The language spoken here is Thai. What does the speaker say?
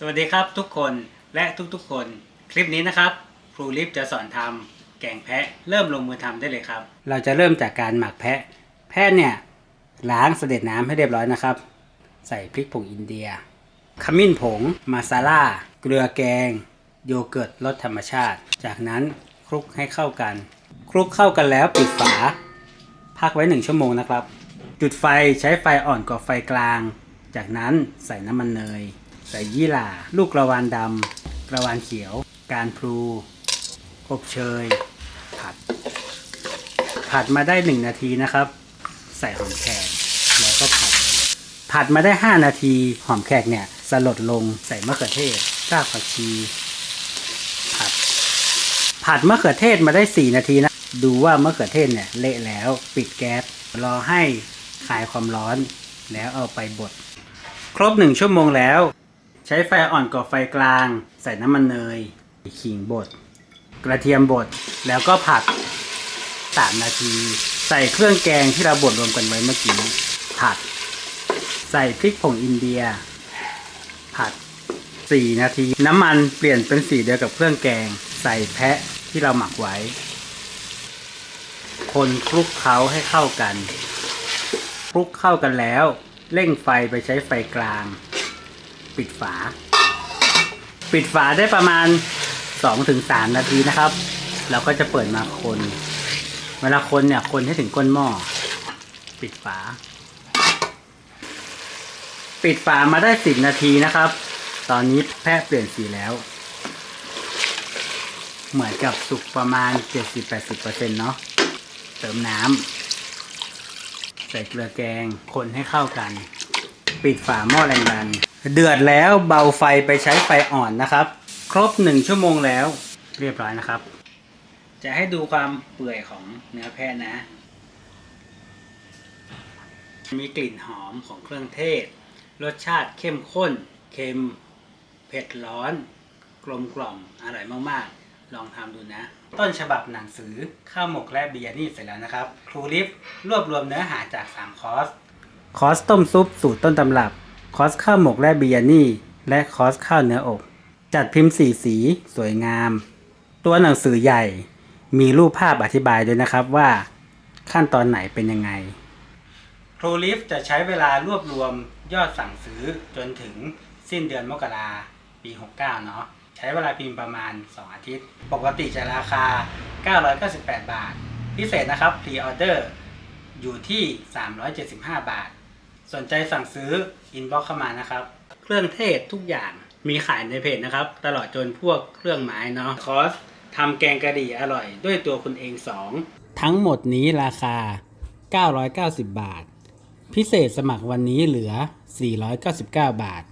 สวัสดีครับทุกคนและทุกๆคน คลิปนี้นะครับ ครูลิฟจะสอนทำแกงแพะเริ่มลงมือทำได้เลยครับ เราจะเริ่มจากการหมักแพะ แพะเนี่ยล้างเสด็จน้ำให้เรียบร้อยนะครับ ใส่พริกผงอินเดีย ขมิ้นผง มาซาล่า เกลือแกง โยเกิร์ตรสธรรมชาติ จากนั้นคลุกให้เข้ากัน คลุกเข้ากันแล้วปิดฝา พักไว้หนึ่งชั่วโมงนะครับ จุดไฟใช้ไฟอ่อนกว่าไฟกลาง จากนั้นใส่น้ำมันเนย ใส่ยี่หร่า ลูกกระวานดำกระวานเขียว การพลูอบเชย ผัด ผัดมาได้หนึ่งนาทีนะครับ ใส่หอมแขกแล้วก็ผัด ผัดมาได้ 5 นาทีหอมแขกเนี่ยสลดลงใส่มะเขือเทศรากผักชี ผัด ผัดมะเขือเทศมาได้ 4 นาทีนะ ดูว่ามะเขือเทศเนี่ยเละแล้วปิดแก๊สรอให้คลายความร้อนแล้วเอาไปบด ครบหนึ่งชั่วโมงแล้ว ใช้ไฟอ่อนกว่าไฟกลาง ใส่น้ำมันเนย ขิงบด กระเทียมบด แล้วก็ผัด 3 นาที ใส่เครื่องแกงที่เราบดรวมกันไว้เมื่อกี้ ผัด ใส่พริกผงอินเดีย ผัด 4 นาที น้ำมันเปลี่ยนเป็นสีเดียวกับเครื่องแกง ใส่แพะที่เราหมักไว้ คนคลุกเคล้าให้เข้ากันคลุกเข้ากันแล้ว เร่งไฟไปใช้ไฟกลาง ปิดฝา ปิดฝาได้ประมาณ 2-3 นาทีนะครับ เราก็จะเปิดมาคน เวลาคนเนี่ยคนให้ถึงก้นหม้อปิดฝา ปิดฝามาได้ 10 นาทีนะครับ ตอนนี้แพะเปลี่ยนสีแล้ว เหมือนกับสุกประมาณ 70-80%เนาะเติมน้ำใส่เกลือแกงคนให้เข้ากัน ปิดฝาหม้อแรงดัน เดือดแล้วเบาไฟไปใช้ไฟอ่อนนะครับ ครบหนึ่งชั่วโมงแล้ว เรียบร้อยนะครับ จะให้ดูความเปื่อยของเนื้อแพะนะ มีกลิ่นหอมของเครื่องเทศ รสชาติเข้มข้น เค็ม เผ็ดร้อน กลมกล่อมอร่อยมากๆ ลองทำดูนะต้นฉบับหนังสือข้าวหมกและเบียร์นี่เสร็จแล้วนะครับ ครูลิฟรวบรวมเนื้อหาจาก 3 คอร์ส คอสต้มซุปสูตรต้นตำรับ คอสข้าวหมกและเบียร์นี่ และคอสข้าวเนื้ออบจัดพิมพ์สีสีสวยงาม ตัวหนังสือใหญ่มีรูปภาพอธิบายด้วยนะครับว่าขั้นตอนไหนเป็นยังไงครูลิฟจะใช้เวลารวบรวมยอดสั่งซื้อจนถึงสิ้นเดือนมกราปี 69 เนาะใช้เวลาพิมพ์ประมาณ 2 อาทิตย์ ปกติจะราคา 998 บาท พิเศษนะครับพรีออเดอร์อยู่ที่ 375 บาท สนใจสั่งซื้ออินบ็อกเข้ามานะครับ เครื่องเทศทุกอย่างมีขายในเพจนะครับ ตลอดจนพวกเครื่องหมายเนาะคอสทำแกงกะหรี่อร่อย ด้วยตัวคุณเอง 2 ทั้งหมดนี้ราคา 990 บาท พิเศษสมัครวันนี้เหลือ 499 บาท